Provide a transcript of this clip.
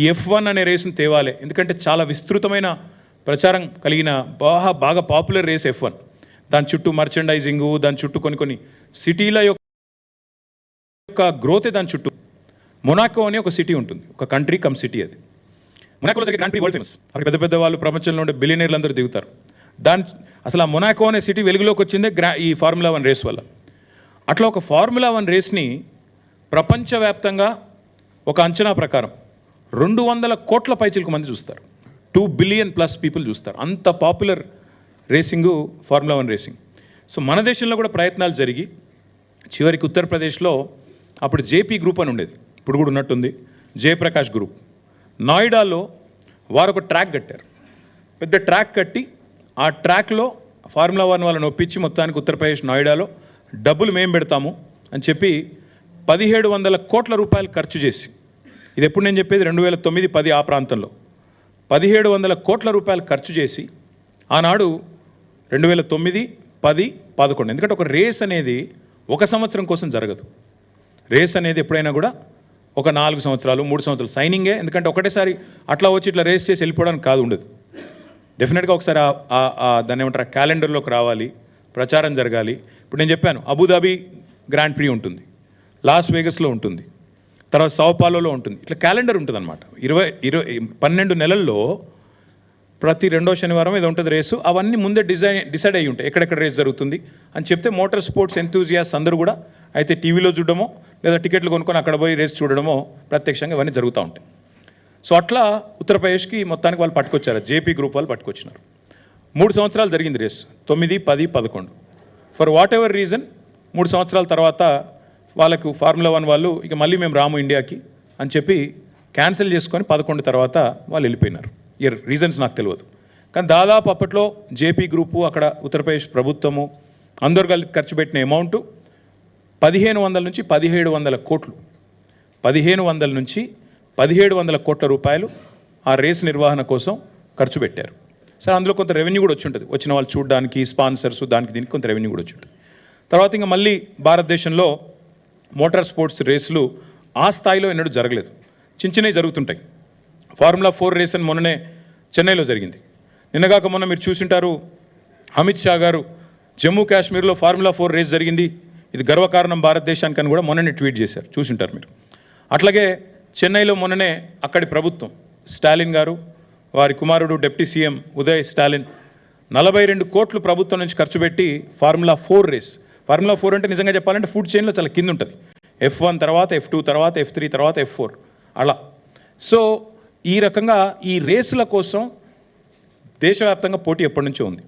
ఈ F one అనే రేసును తేవాలి. ఎందుకంటే చాలా విస్తృతమైన ప్రచారం కలిగిన బాగా బాగా పాపులర్ రేస్ ఎఫ్ వన్ దాని చుట్టూ మర్చెండైజింగు దాని చుట్టూ కొన్ని కొన్ని సిటీల యొక్క గ్రోతే దాని చుట్టూ. మొనాకో అనే ఒక సిటీ ఉంటుంది. ఒక కంట్రీ కమ్ సిటీ అది. మొనాకోలో జరిగే కంట్రీ వరల్డ్ ఫేమస్ అక్కడ పెద్ద పెద్ద వాళ్ళు ప్రపంచంలో ఉండే బిలియనీర్లు అందరూ దిగుతారు. దాని అసలు ఆ మొనాకో అనే సిటీ వెలుగులోకి వచ్చిందే గ్రా ఈ ఫార్ములా వన్ రేస్ వల్ల. అట్లా ఒక ఫార్ములా వన్ రేస్ని ప్రపంచవ్యాప్తంగా ఒక అంచనా ప్రకారం రెండు వందల కోట్ల పైచిలకు మంది చూస్తారు. టూ బిలియన్ ప్లస్ పీపుల్ చూస్తారు. అంత popular racing formula one racing so మన దేశంలో కూడా ప్రయత్నాలు జరిగి చివరికి ఉత్తరప్రదేశ్లో అప్పుడు జేపీ గ్రూప్ అని ఉండేది. ఇప్పుడు కూడా ఉన్నట్టుంది. జయప్రకాష్ గ్రూప్. నోయిడాలో వారు ఒక ట్రాక్ కట్టారు. పెద్ద ట్రాక్ కట్టి ఆ ట్రాక్లో ఫార్ములా వన్ వాళ్ళని ఒప్పించి మొత్తానికి ఉత్తరప్రదేశ్ నోయిడాలో డబ్బులు మేము పెడతాము అని చెప్పి పదిహేడు వందల కోట్ల రూపాయలు ఖర్చు చేసి ఇది ఎప్పుడు నేను చెప్పేది? రెండు వేల తొమ్మిది పది ఆ ప్రాంతంలో. పదిహేడు వందల కోట్ల రూపాయలు ఖర్చు చేసి ఆనాడు రెండు వేల తొమ్మిది పది పదకొండు. ఎందుకంటే ఒక రేస్ అనేది ఒక సంవత్సరం కోసం జరగదు. రేస్ అనేది ఎప్పుడైనా కూడా ఒక నాలుగు సంవత్సరాలు మూడు సంవత్సరాలు సైనింగే. ఎందుకంటే ఒకటేసారి అట్లా వచ్చి ఇట్లా రేస్ చేసి వెళ్ళిపోవడానికి కాదు ఉండదు. డెఫినెట్గా ఒకసారి ఆ దాన్ని ఏమంటారు క్యాలెండర్లోకి రావాలి ప్రచారం జరగాలి. ఇప్పుడు నేను చెప్పాను అబుదాబి గ్రాండ్ ప్రీ ఉంటుంది లాస్ వేగస్లో ఉంటుంది. తర్వాత సౌపాలోలో ఉంటుంది. ఇట్లా క్యాలెండర్ ఉంటుంది అనమాట ఇరవై ఇరవై పన్నెండు నెలల్లో ప్రతి రెండో శనివారం ఏదో ఉంటుంది రేసు. అవన్నీ ముందే డిజైన్ డిసైడ్ అయ్యి ఉంటాయి. ఎక్కడెక్కడ రేస్ జరుగుతుంది అని చెప్తే మోటార్ స్పోర్ట్స్ ఎంతూజియాస్ అందరూ కూడా అయితే టీవీలో చూడడమో లేదా టికెట్లు కొనుక్కొని అక్కడ పోయి రేస్ చూడడమో ప్రత్యక్షంగా ఇవన్నీ జరుగుతూ ఉంటాయి. సో అట్లా ఉత్తరప్రదేశ్కి మొత్తానికి వాళ్ళు పట్టుకొచ్చారు. జేపీ గ్రూప్ వాళ్ళు పట్టుకొచ్చినారు. మూడు సంవత్సరాలు జరిగింది రేస్. తొమ్మిది పది పదకొండు. ఫర్ వాట్ ఎవర్ రీజన్ మూడు సంవత్సరాల తర్వాత వాళ్ళకు ఫార్ములా వన్ వాళ్ళు ఇక మళ్ళీ మేము రాము ఇండియాకి అని చెప్పి క్యాన్సిల్ చేసుకొని పదకొండు తర్వాత వాళ్ళు వెళ్ళిపోయినారు. ఈ రీజన్స్ నాకు తెలియదు. కానీ దాదాపు అప్పట్లో జేపీ గ్రూపు అక్కడ ఉత్తరప్రదేశ్ ప్రభుత్వము అందరు కలిసి ఖర్చు పెట్టిన అమౌంట్ పదిహేను వందల నుంచి పదిహేడు వందల కోట్లు. పదిహేను వందల నుంచి పదిహేడు వందల కోట్ల రూపాయలు ఆ రేస్ నిర్వహణ కోసం ఖర్చు పెట్టారు. సరే అందులో కొంత రెవెన్యూ కూడా వచ్చి ఉంటుంది. వచ్చిన వాళ్ళు చూడడానికి స్పాన్సర్స్ దానికి దీనికి కొంత రెవెన్యూ కూడా వచ్చి ఉంటుంది. తర్వాత ఇంకా మళ్ళీ భారతదేశంలో మోటార్ స్పోర్ట్స్ రేసులు ఆ స్థాయిలో ఎన్నడూ జరగలేదు. చిన్న చిన్నవి జరుగుతుంటాయి. ఫార్ములా ఫోర్ రేస్ అని మొన్ననే చెన్నైలో జరిగింది. నిన్నగాక మొన్న మీరు చూసింటారు అమిత్ షా గారు జమ్మూ కాశ్మీర్లో ఫార్ములా ఫోర్ రేస్ జరిగింది. ఇది గర్వకారణం భారతదేశానికి అని కూడా మొన్ననే ట్వీట్ చేశారు. చూసింటారు మీరు. అట్లాగే చెన్నైలో మొన్ననే అక్కడి ప్రభుత్వం స్టాలిన్ గారు వారి కుమారుడు డిప్యూటీ సీఎం ఉదయ్ స్టాలిన్ నలభై రెండు కోట్లు ప్రభుత్వం నుంచి ఖర్చు పెట్టి formula four race formula four అంటే నిజంగా చెప్పాలంటే ఫుడ్ చైన్లో చాలా కింద ఉంటుంది. ఎఫ్ వన్ తర్వాత ఎఫ్ టూ తర్వాత ఎఫ్ త్రీ తర్వాత ఎఫ్ ఫోర్ అలా. సో ఈ రకంగా ఈ రేసుల కోసం దేశవ్యాప్తంగా పోటీ ఎప్పటి నుంచో ఉంది.